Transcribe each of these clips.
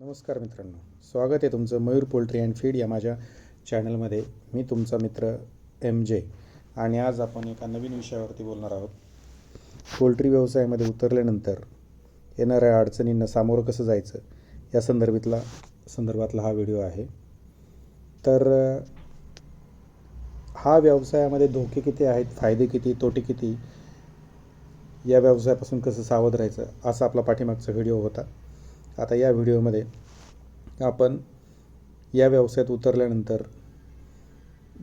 नमस्कार मित्रांनो. स्वागत आहे तुमचं मयूर पोल्ट्री अँड फीड या माझ्या चॅनलमध्ये. मी तुमचा मित्र एम जे. आणि आज आपण एका नवीन विषयावरती बोलणार आहोत. पोल्ट्री व्यवसायामध्ये उतरल्यानंतर येणाऱ्या अडचणींना सामोरं कसं जायचं या संदर्भातला संदर्भातला हा व्हिडिओ आहे. तर हा व्यवसायामध्ये धोके किती आहेत फायदे किती तोटे किती या व्यवसायापासून कसं सावध राहायचं असा आपला पाठीमागचा व्हिडिओ होता. आता या व्हिडिओमध्ये आपण या व्यवसायात उतरल्यानंतर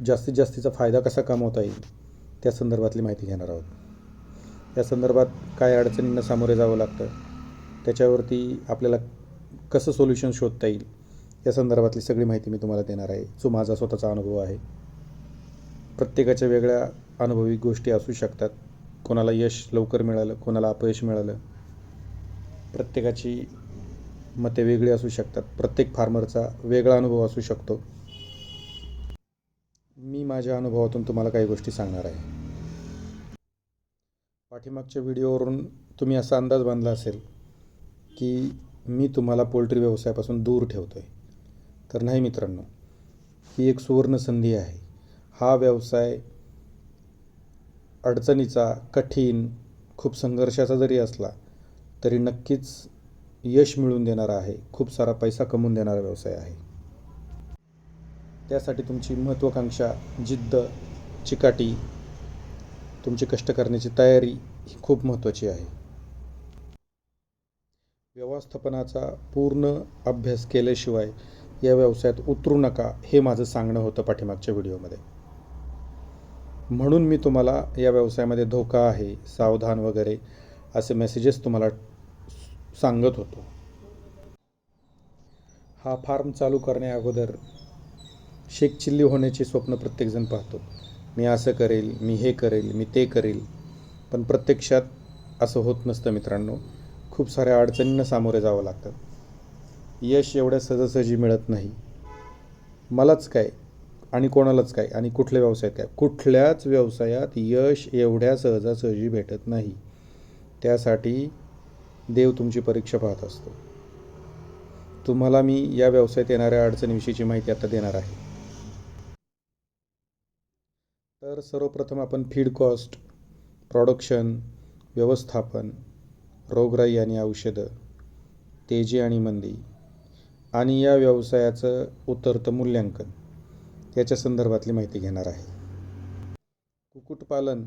जास्तीत जास्तीचा फायदा कसा कमवता येईल त्या संदर्भातली माहिती घेणार आहोत. या संदर्भात काय अडचणींना सामोरे जावं लागतं त्याच्यावरती आपल्याला कसं सोल्युशन शोधता येईल या संदर्भातली सगळी माहिती मी तुम्हाला देणार आहे. जो माझा स्वतःचा अनुभव आहे प्रत्येकाच्या वेगळ्या अनुभवी गोष्टी असू शकतात. कोणाला यश लवकर मिळालं कोणाला अपयश मिळालं. प्रत्येकाची मते वेगळी असू शकतात. प्रत्येक फार्मरचा वेगळा अनुभव असू शकतो. मी माझ्या अनुभवातून तुम्हाला काही गोष्टी सांगणार आहे. पाठीमागच्या व्हिडिओवरून तुम्ही असा अंदाज बांधला असेल की मी तुम्हाला पोल्ट्री व्यवसायापासून दूर ठेवतो आहे तर नाही मित्रांनो ही एक सुवर्ण संधी आहे. हा व्यवसाय अडचणीचा कठीण खूप संघर्षाचा जरी असला तरी नक्कीच यश मिळवून देणारा आहे. खूप सारा पैसा कमवून देणारा व्यवसाय आहे. त्यासाठी तुमची महत्त्वाकांक्षा जिद्द चिकाटी तुमची कष्ट करण्याची तयारी ही खूप महत्त्वाची आहे. व्यवस्थापनाचा पूर्ण अभ्यास केल्याशिवाय या व्यवसायात उतरू नका हे माझं सांगणं होतं पाठीमागच्या व्हिडिओमध्ये. म्हणून मी तुम्हाला या व्यवसायामध्ये धोका आहे सावधान वगैरे असे मेसेजेस तुम्हाला सांगत होतो. हा फार्म चालू करण्या अगोदर शेख चिल्ली होण्याचे स्वप्न प्रत्येकजण पाहतो. मी असं करेल मी हे करेल मी ते करेल. पण प्रत्यक्षात असं होत नसतं मित्रांनो. खूप साऱ्या अडचणींना सामोरे जावं लागतं. यश एवढ्या सहजासहजी मिळत नाही. मलाच काय आणि कोणालाच काय आणि कुठल्या व्यवसायात काय? कुठल्याच व्यवसायात यश एवढ्या सहजासहजी भेटत नाही. त्यासाठी देव तुमची परीक्षा पाहत असतो. तुम्हाला मी या व्यवसायात येणाऱ्या अडचणीविषयीची माहिती आता देणार आहे. तर सर्वप्रथम आपण फीड कॉस्ट प्रॉडक्शन व्यवस्थापन रोगराई आणि औषधं तेजी आणि मंदी आणि या व्यवसायाचं उतरतं मूल्यांकन याच्या संदर्भातली माहिती घेणार आहे. कुक्कुटपालन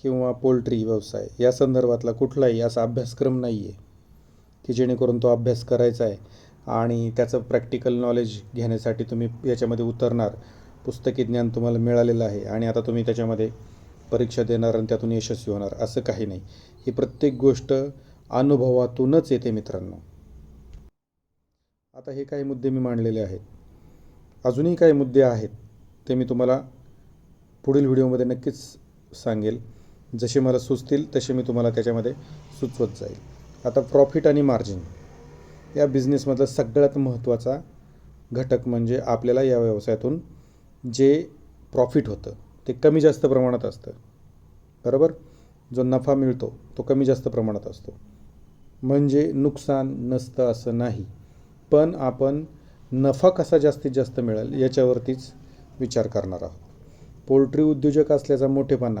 किंवा पोल्ट्री व्यवसाय या संदर्भातला कुठलाही असा अभ्यासक्रम नाही आहे की जेणेकरून तो अभ्यास करायचा आहे आणि त्याचं प्रॅक्टिकल नॉलेज घेण्यासाठी तुम्ही याच्यामध्ये उतरणार. पुस्तकी ज्ञान तुम्हाला मिळालेलं आहे आणि आता तुम्ही त्याच्यामध्ये परीक्षा देणार आणि त्यातून यशस्वी होणार असं काही नाही. ही प्रत्येक गोष्ट अनुभवातूनच येते मित्रांनो. आता हे काही मुद्दे मी मांडलेले आहेत. अजूनही काही मुद्दे आहेत ते मी तुम्हाला पुढील व्हिडिओमध्ये नक्कीच सांगेल. जसे मला सुचतील तसे मी तुम्हाला त्याच्यामध्ये सुचवत जाईल. आता प्रॉफिट आणि मार्जिन या बिझनेसमधला सगळ्यात महत्त्वाचा घटक म्हणजे आपल्याला या व्यवसायातून जे प्रॉफिट होतं ते कमी जास्त प्रमाणात असतं. बरोबर? जो नफा मिळतो तो कमी जास्त प्रमाणात असतो. म्हणजे नुकसान नसतं असं नाही. पण आपण नफा कसा जास्तीत जास्त मिळेल याच्यावरतीच विचार करणार आहोत. पोल्ट्री उद्योजक असल्याचा मोठेपणा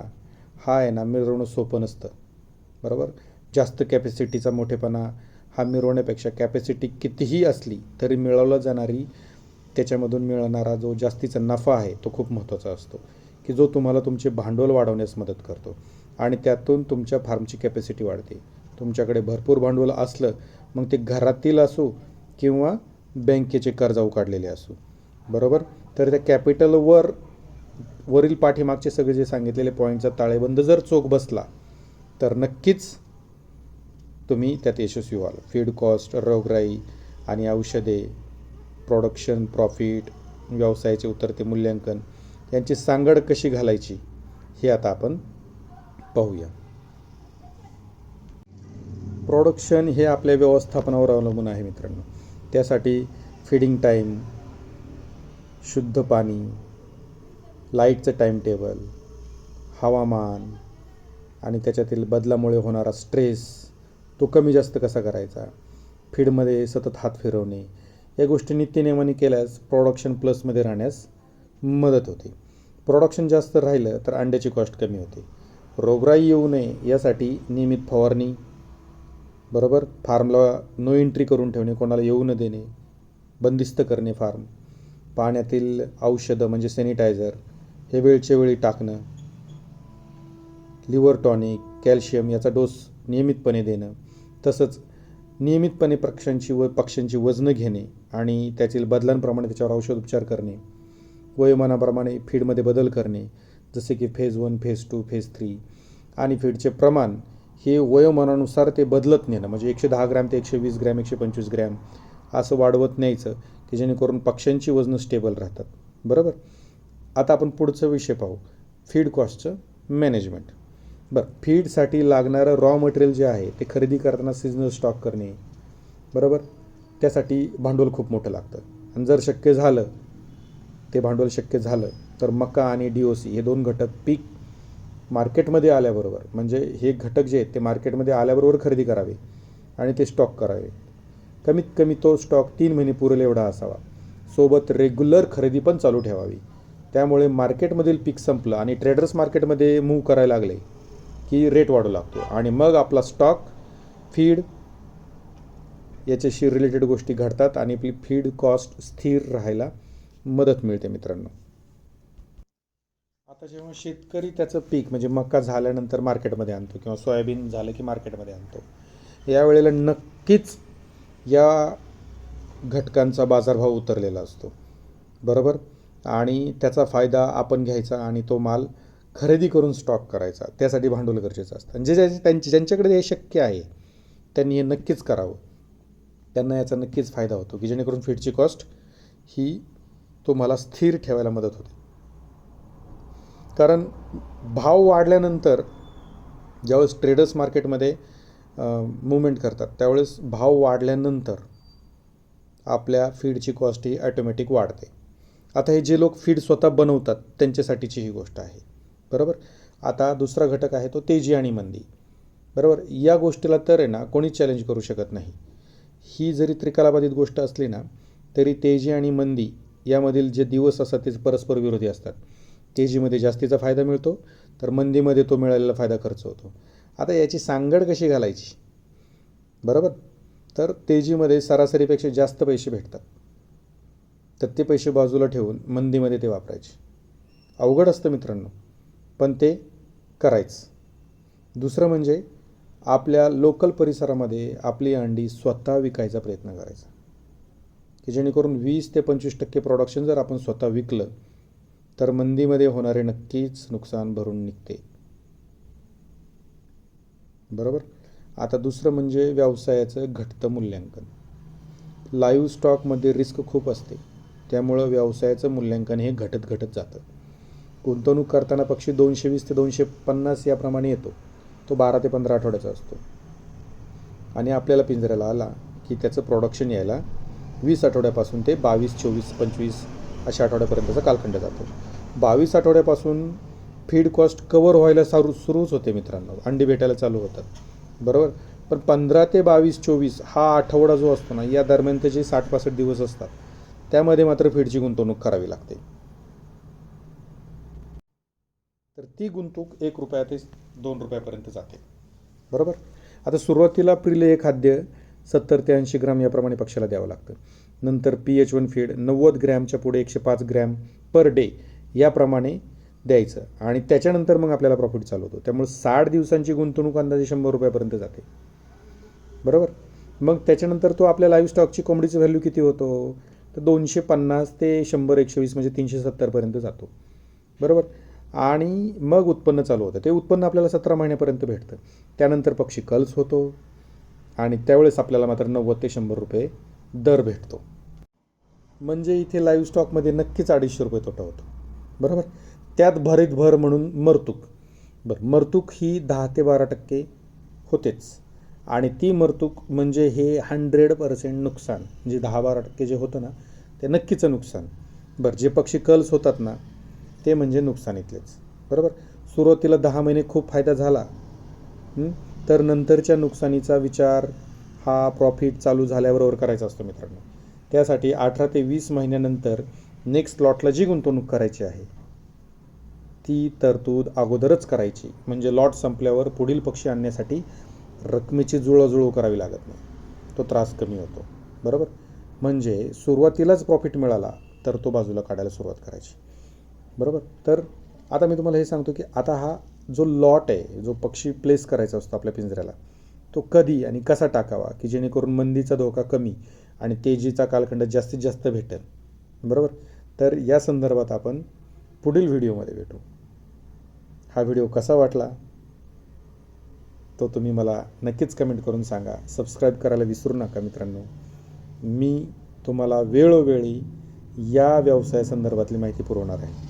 हा आहे ना मिरवणं सोपं नसतं. बरोबर? जास्त कॅपॅसिटीचा मोठेपणा हा मिरवण्यापेक्षा कॅपॅसिटी कितीही असली तरी मिळवला जाणारी त्याच्यामधून मिळणारा जो जास्तीचा नफा आहे तो खूप महत्त्वाचा असतो. की जो तुम्हाला तुमचे भांडवल वाढवण्यास मदत करतो. आणि त्यातून तुमच्या फार्मची कॅपॅसिटी वाढते. तुमच्याकडे भरपूर भांडवल असलं मग ते घरातील असो किंवा बँकेचे कर्ज काढलेले असो. बरोबर? तर त्या कॅपिटलवर वरील पाठीमागचे सगळे जे सांगितलेले पॉईंटचा ताळेबंद जर चोख बसला तर नक्कीच तुम्ही त्यात यशस्वी व्हाल. फीड कॉस्ट रोगराई आणि औषधे प्रोडक्शन प्रॉफिट व्यवसायाचे उतरते मूल्यांकन यांची सांगड कशी घालायची हे आता आपण पाहूया. प्रोडक्शन हे आपल्या व्यवस्थापनावर अवलंबून आहे मित्रांनो. त्यासाठी फिडिंग टाईम शुद्ध पाणी लाईटचं टाईमटेबल हवामान आणि त्याच्यातील बदलामुळे होणारा स्ट्रेस तो कमी जास्त कसा करायचा? फीडमध्ये सतत हात फिरवणे या गोष्टी नित्यनेमाने केल्यास प्रोडक्शन प्लसमध्ये राहण्यास मदत होते. प्रोडक्शन जास्त राहिलं तर अंड्याची कॉस्ट कमी होते. रोगराई येऊ नये यासाठी नियमित फवारणी बरोबर? फार्मला नो एंट्री करून ठेवणे कोणाला येऊ न देणे बंदिस्त करणे फार्म पाण्यातील औषधं म्हणजे सॅनिटायझर हे वेळच्या वेळी टाकणं. लिव्हर टॉनिक कॅल्शियम याचा डोस नियमितपणे देणं. तसंच नियमितपणे पक्ष्यांची व पक्ष्यांची वजनं घेणे आणि त्यातील बदलांप्रमाणे त्याच्यावर औषधोपचार करणे. वयोमानाप्रमाणे फीडमध्ये बदल करणे जसे की phase one phase two phase three आणि फीडचे प्रमाण हे वयोमानानुसार ते बदलत नेणं. म्हणजे एकशे दहा ग्रॅम ते एकशे वीस ग्रॅम एकशे पंचवीस ग्रॅम असं वाढवत न्यायचं की जेणेकरून पक्ष्यांची वजनं स्टेबल राहतात. बरोबर? आता आपण पुढचं विषय पाहू. फीड कॉस्टचं मॅनेजमेंट बरं फीडसाठी लागणारं रॉ मटेरियल जे आहे ते खरेदी करताना सिजनल स्टॉक करणे. बरोबर? त्यासाठी भांडवल खूप मोठं लागतं. आणि जर शक्य झालं ते भांडवल शक्य झालं तर मका आणि डी ओ सी हे दोन घटक पीक मार्केटमध्ये आल्याबरोबर म्हणजे हे घटक जे आहेत ते मार्केटमध्ये आल्याबरोबर खरेदी करावे आणि ते स्टॉक करावे. कमीत कमी तो स्टॉक तीन महिने पुरेल एवढा असावा. सोबत रेग्युलर खरेदी पण चालू ठेवावी. त्यामुळे मार्केटमधील पीक संपलं आणि ट्रेडर्स मार्केटमध्ये मूव्ह करायला लागले की रेट वाढू लागतो. आणि मग आपला स्टॉक फीड याच्याशी रिलेटेड गोष्टी घडतात आणि आपली फीड कॉस्ट स्थिर राहायला मदत मिळते मित्रांनो. आता जेव्हा शेतकरी त्याचं पीक म्हणजे मका झाल्यानंतर मार्केटमध्ये आणतो किंवा सोयाबीन झालं की मार्केटमध्ये आणतो यावेळेला नक्कीच या घटकांचा बाजारभाव उतरलेला असतो. बरोबर? आणि त्याचा फायदा आपण घ्यायचा आणि तो माल खरेदी करून स्टॉक करायचा. त्यासाठी भांडवल गरजेचं असतं. आणि जे ज्या त्यांचे ज्यांच्याकडे हे शक्य आहे त्यांनी हे नक्कीच करावं. त्यांना याचा नक्कीच फायदा होतो की जेणेकरून फीडची कॉस्ट ही तुम्हाला स्थिर ठेवायला मदत होते. कारण भाव वाढल्यानंतर ज्यावेळेस ट्रेडर्स मार्केटमध्ये मुवमेंट करतात त्यावेळेस भाव वाढल्यानंतर आपल्या फीडची कॉस्ट ही ॲटोमॅटिक वाढते. आता हे जे लोक फीड स्वतः बनवतात त्यांच्यासाठीची ही गोष्ट आहे. बरोबर? आता दुसरा घटक आहे तो तेजी आणि मंदी. बरोबर? या गोष्टीला तर आहे ना कोणीच चॅलेंज करू शकत नाही. ही जरी त्रिकालाबाधित गोष्ट असली ना तरी तेजी आणि मंदी यामधील जे दिवस असतात ते परस्पर विरोधी असतात. तेजीमध्ये जास्तीचा फायदा मिळतो तर मंदीमध्ये तो मिळालेला फायदा खर्च होतो. आता याची सांगड कशी घालायची? बरोबर? तर तेजीमध्ये सरासरीपेक्षा जास्त पैसे भेटतात. तर ते पैसे बाजूला ठेवून मंदीमध्ये ते वापरायचे. अवघड असतं मित्रांनो पण ते करायचं. दुसरं म्हणजे आपल्या लोकल परिसरामध्ये आपली अंडी स्वतः विकायचा प्रयत्न करायचा. की जेणेकरून वीस ते पंचवीस टक्के प्रॉडक्शन जर आपण स्वतः विकलं तर मंदीमध्ये होणारे नक्कीच नुकसान भरून निघते. बरोबर? आता दुसरं म्हणजे व्यवसायाचं घटतं मूल्यांकन. लाईव्ह स्टॉकमध्ये रिस्क खूप असते. त्यामुळं व्यवसायाचं मूल्यांकन हे घटत घटत जातं. गुंतवणूक करताना पक्षी दोनशे वीस ते दोनशे पन्नास याप्रमाणे येतो. तो बारा ते पंधरा आठवड्याचा असतो. आणि आपल्याला पिंजऱ्याला आला की त्याचं प्रोडक्शन यायला वीस आठवड्यापासून ते बावीस चोवीस पंचवीस अशा आठवड्यापर्यंतचा कालखंड जातो. बावीस आठवड्यापासून फीड कॉस्ट कवर व्हायला सारू सुरूच होते मित्रांनो. अंडी भेटायला चालू होतात. बरोबर? पण पंधरा ते बावीस चोवीस हा आठवडा जो असतो ना या दरम्यानचे जे साठ पासष्ट दिवस असतात त्यामध्ये मात्र फीडची गुंतवणूक करावी लागते. तर ती गुंतवणूक एक रुपया ते दोन रुपयापर्यंत जाते. बरोबर? आता सुरुवातीला प्रिलेय खाद्य सत्तर ते ऐंशी ग्रॅम याप्रमाणे पक्षाला द्यावं लागतं. नंतर पी एच वन फीड नव्वद ग्रॅमच्या पुढे एकशे पाच ग्रॅम पर डे याप्रमाणे द्यायचं. आणि त्याच्यानंतर मग आपल्याला प्रॉफिट चालू होतो. त्यामुळे साठ दिवसांची गुंतवणूक अंदाजे शंभर रुपयापर्यंत जाते. बरोबर? मग त्याच्यानंतर तो आपल्या लाईव्ह स्टॉकची कोंबडीची व्हॅल्यू किती होतो? तर दोनशे पन्नास ते शंभर एकशे वीस म्हणजे तीनशे सत्तरपर्यंत जातो. बरोबर? आणि मग उत्पन्न चालू होतं. ते उत्पन्न आपल्याला सतरा महिन्यापर्यंत भेटतं. त्यानंतर पक्षी कल्स होतो. आणि त्यावेळेस आपल्याला मात्र नव्वद ते शंभर रुपये दर भेटतो. म्हणजे इथे लाईव्ह स्टॉकमध्ये नक्कीच अडीचशे रुपये तोटा होतो. बरोबर? त्यात भरीत भर म्हणून मरतूक. बरं मरतूक ही दहा ते बारा टक्के होतेच. आणि ती मरतूक म्हणजे हे हंड्रेड पर्सेंट नुकसान जे दहा बारा टक्के जे होतं ना ते नक्कीचं नुकसान. बरं जे पक्षी कल्स होतात ना ते म्हणजे नुकसान इथलेच. बरोबर? सुरुवातीला दहा महिने खूप फायदा झाला. तर नंतरच्या नुकसानीचा विचार हा प्रॉफिट चालू झाल्याबरोबर करायचा असतो मित्रांनो. त्यासाठी अठरा ते वीस महिन्यानंतर नेक्स्ट लॉटला जी गुंतवणूक करायची आहे ती तरतूद अगोदरच करायची. म्हणजे लॉट संपल्यावर पुढील पक्षी आणण्यासाठी रकमेची जुळवाजुळव करावी लागत नाही. तो त्रास कमी होतो. बरोबर? म्हणजे सुरुवातीलाच प्रॉफिट मिळाला तर तो बाजूला काढायला सुरुवात करायची. बरोबर? तर आता मी तुम्हाला हे सांगतो की आता हा जो लॉट आहे जो पक्षी प्लेस करायचा असतो आपल्या पिंजऱ्याला तो कधी आणि कसा टाकावा की जेणेकरून मंदीचा धोका कमी आणि तेजीचा कालखंड जास्तीत जास्त भेटेल? बरोबर? तर या संदर्भात आपण पुढील व्हिडिओमध्ये भेटू. हा व्हिडिओ कसा वाटला? तो तुम्ही मला नक्कीच कमेंट करून सांगा. सबस्क्राईब करायला विसरू नका मित्रांनो. मी तुम्हाला वेळोवेळी या व्यवसायासंदर्भातली माहिती पुरवणार आहे.